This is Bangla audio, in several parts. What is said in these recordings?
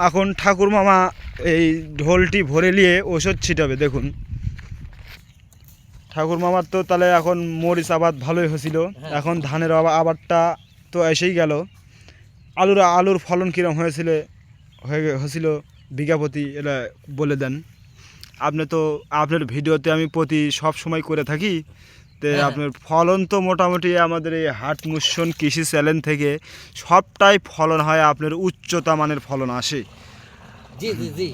এখন ঠাকুর মামা এই ঢোলটি ভরে নিয়ে ওষুধ ছিটাবে দেখুন। ঠাকুর মামার তো তাহলে এখন মরিচ আবাদ ভালোই হয়েছিল। হ্যাঁ। এখন ধানের আবা- আবাদটা তো এসেই গেল। আলুর আলুর ফলন কীরকম হয়েছিল হয়ে হয়েছিল বিঘা প্রতি এটা বলে দেন। আপনি তো আপনার ভিডিওতে আমি প্রতি সব সময় করে থাকি। তো হ্যাঁ। আপনার ফলন তো মোটামুটি আমাদের এই হাট মুসন কৃষি চ্যানেল থেকে সবটাই ফলন হয় আপনার উচ্চতা মানের ফলন আসে। জি জি জি।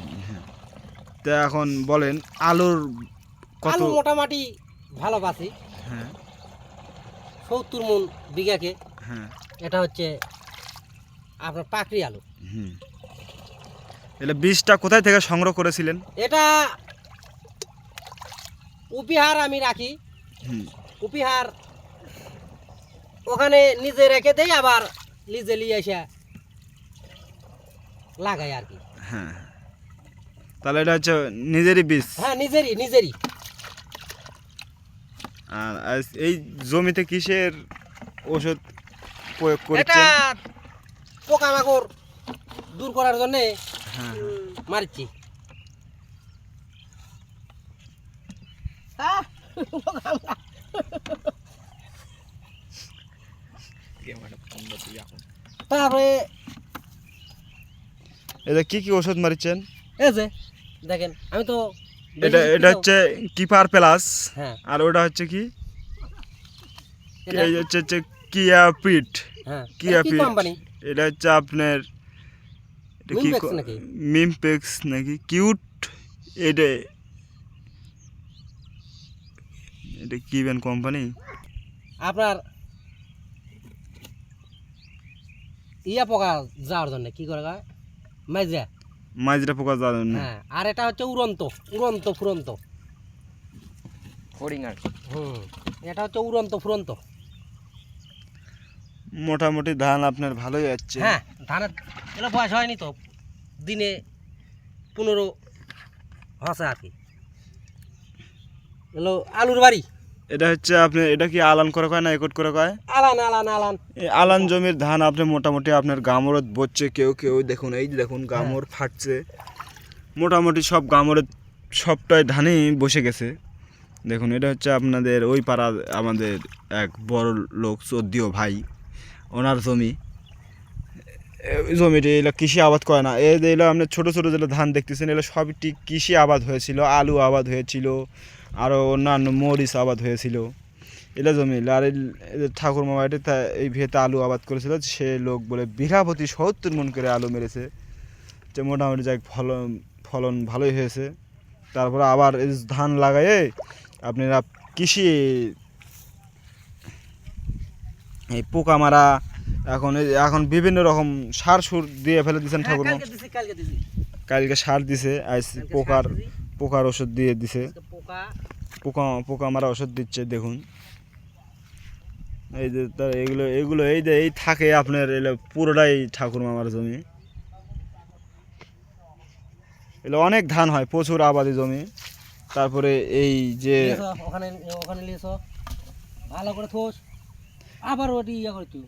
তো এখন বলেন আলুর কত আলু মোটামুটি ভালো পাচ্ছি হ্যাঁ। সত্তর মন বিঘাকে। হ্যাঁ। এটা হচ্ছে আপনার পাকড়ি আলু। হুম। এলে বীজটা কোথায় থেকে সংগ্রহ করেছিলেন? এটা উপহার আমি রাখি। হুম। উপিহার ওখানে নিজে রেখে দেই আবার নিজে নিয়ে এসে লাগাই আর কি। হ্যাঁ তাহলে এটা হচ্ছে নিজেরই বীজ? হ্যাঁ নিজেরই নিজেরই। আর এই জমিতে কিসের ওষুধ প্রয়োগ এটা করছেন পোকামাকড় দূর করার জন্যে হ্যাঁ মারছি। আহ, তারপরে এটা কি কি ওষুধ মারিচ্ছেন এই যে দেখেন আমি তো এটা এটা হচ্ছে কিপার প্লাস হ্যাঁ। আর ওটা হচ্ছে কি? এই হচ্ছে হচ্ছে কিয়া পিট হ্যাঁ কিয়া পিট এটা হচ্ছে আপনার এটা কি? মিমপেক্স নাকি? কিউট এটা এটা কি ব্যান কোম্পানি আপনার ইয়া পোকা যাওয়ার জন্য কি করে কয়? মাইজা। মাজরা পোকা যাওয়ার জন্য। হ্যাঁ আর এটা হচ্ছে উড়ন্ত উড়ন্ত ফুরন্ত। হরিং আর কি। হুম এটা হচ্ছে উড়ন্ত ফুরন্ত। মোটামুটি ধান আপনার ভালোই যাচ্ছে হ্যাঁ ধানের এগুলো বয়স হয়নি তো দিনে পনেরো হসে আর কি। এগুলো আলুর বাড়ি। এটা হচ্ছে আপনি এটা কি আলান করে কয় না একট করে কয়? আলান আলান আলান। এই আলান জমির ধান আপনি মোটামুটি আপনার গামরত বচ্ছে কেউ কেউ দেখুন এই দেখুন গামর ফাটছে। মোটামুটি সব গামরে সবটাই ধানই বসে গেছে। দেখুন এটা হচ্ছে আপনাদের ওই পাড়া আমাদের এক বড় লোক চোদ্দীয় ভাই ওনার জমি। জমিটি এগুলো কৃষি আবাদ করে না। এই যে এগুলো আপনার ছোটো ছোটো যেগুলো ধান দেখতেছেন এগুলো সবটি কৃষি আবাদ হয়েছিল আলু আবাদ হয়েছিল আরও অন্যান্য মরিচ আবাদ হয়েছিল। এলা জমি আর ঠাকুর মামাটি তা এই ভিয়েতে আলু আবাদ করেছিল সে লোক বলে বিঘা প্রতি সত্তর মন করে আলু মেরেছে। যে মোটামুটি যাক ফলন ফলন ভালোই হয়েছে। তারপরে আবার ধান লাগায়ে আপনারা কৃষি এই পোকা মারা এখন এখন বিভিন্ন রকম সার সুর দিয়ে ফেলে দিচ্ছেন হ্যাঁ, ঠাকুর কালকে দিছি। কালকে সার দিছে আজ পোকার পোকার ওষুধ দিয়ে দিছে। পোকা। পোকা পোকা মারা ওষুধ দিচ্ছে দেখুন। এই যে তার এগুলো এগুলো এই যে এই থাকে আপনার এগুলো পুরোটাই ঠাকুর মামার জমি। এগুলো অনেক ধান হয় প্রচুর আবাদি জমি। তারপরে এই যে ওখানে ওখানে লিয়েছো ভালো করে থোস। আবার ওটি ইয়ে করে তুই।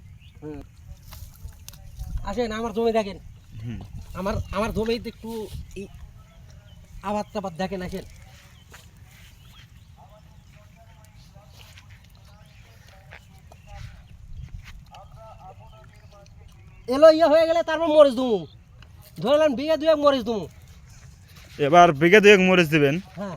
আসেন আমার জমি দেখেন। আমার আমার জমিতে একটু আবাদ টাবাদ দেখেন আসেন। এলো ইয়ে হয়ে গেলে তারপর মরিচ দুমু। ধরলাম বিঘা দুয়েক মরিচ দুমু। এবার বিঘে দুয়েক মরিচ দিবেন। হ্যাঁ।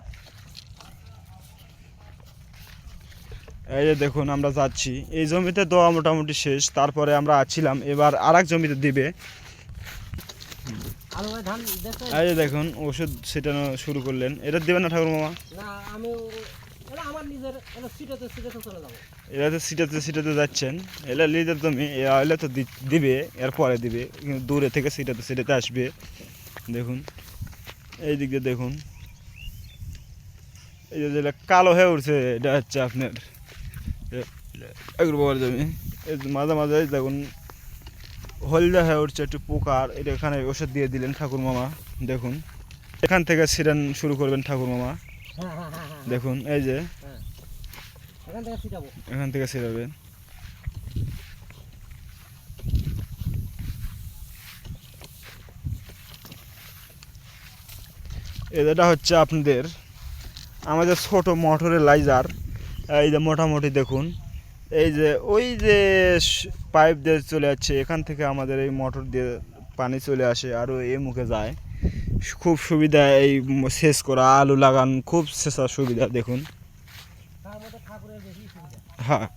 এই যে দেখুন আমরা যাচ্ছি। এই জমিতে দেওয়া মোটামুটি শেষ। তারপরে আমরা আছিলাম। এবার আর এক জমিতে দিবে। এই যে দেখুন ওষুধ ছিটানো শুরু করলেন। এটা দেবেন না ঠাকুর মামা না আমি এরা তো সিটাতে সিটাতে যাচ্ছেন এলা লিডার তুমি এলে তো দিবে, এরপরে দিবে, কিন্তু দূরে থেকে সিটাতে সিটাতে আসবে। দেখুন, এই দিক দিয়ে দেখুন। এই যে কালো হয়ে উঠছে, এটা হচ্ছে আপনার এগুলো বাবার জমি মাঝে মাঝে দেখুন, হলদে হয়ে উঠছে একটু পোকার, এটা এখানে ওষুধ দিয়ে দিলেন ঠাকুর মামা দেখুন, এখান থেকে সিরান শুরু করবেন ঠাকুর মামা দেখুন এই যে। এখান থেকে ছিটাবো। ছিটাবেন। এটা হচ্ছে আপনাদের আমাদের ছোট মোটরের লাইজার এই যে মোটামুটি দেখুন এই যে ওই যে পাইপ দিয়ে চলে যাচ্ছে এখান থেকে আমাদের এই মোটর দিয়ে পানি চলে আসে আরও এই মুখে যায়। খুব সুবিধা এই শেষ সেচ করা আলু লাগান খুব সেচার সুবিধা দেখুন। হ্যাঁ।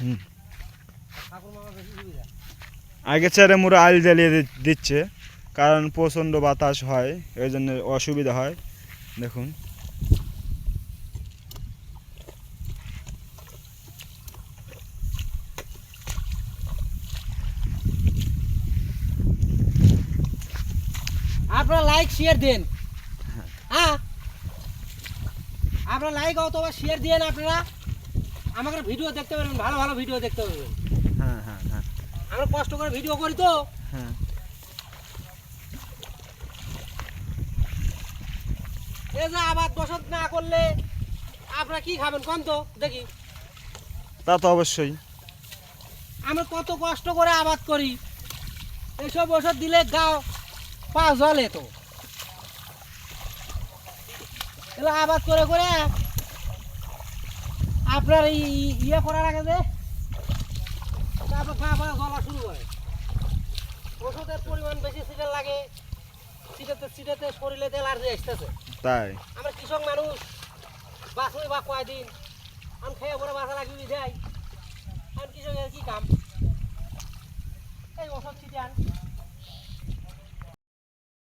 সুবিধা। আগে চারে মুড়ে আল জ্বালিয়ে দিচ্ছে কারণ প্রচণ্ড বাতাস হয় এই জন্য অসুবিধা হয় দেখুন। আপনারা লাইক শেয়ার দেন। হ্যাঁ। আপনারা লাইক অথবা শেয়ার দেন আপনারা। আমাকে ভিডিও দেখতে পারবেন ভালো ভালো ভিডিও দেখতে পারবেন। হ্যাঁ হ্যাঁ হ্যাঁ। আমরা কষ্ট করে ভিডিও করি তো। হ্যাঁ। যে আবাদ বসত না করলে আপনারা কি খাবেন কম তো? দেখি। তা তো অবশ্যই। আমরা কত কষ্ট করে আবাদ করি। এইসব ওষুধ দিলে গাও পা জলে তো। এগুলো আবাদ করে করে আপনার এই ইয়ে করার আগে যে তারপর পা জলা শুরু করে। ওষুধের পরিমাণ বেশি সিটের লাগে। সিটেতে সিটেতে শরীরে তেল আর আসতেছে। তাই? আমরা কৃষক মানুষ বাঁচবই বা কয়দিন আমি খেয়ে পরে বাঁচা লাগবি দেয় আমি কৃষকের কি কাম? এই ওষুধ ছিটান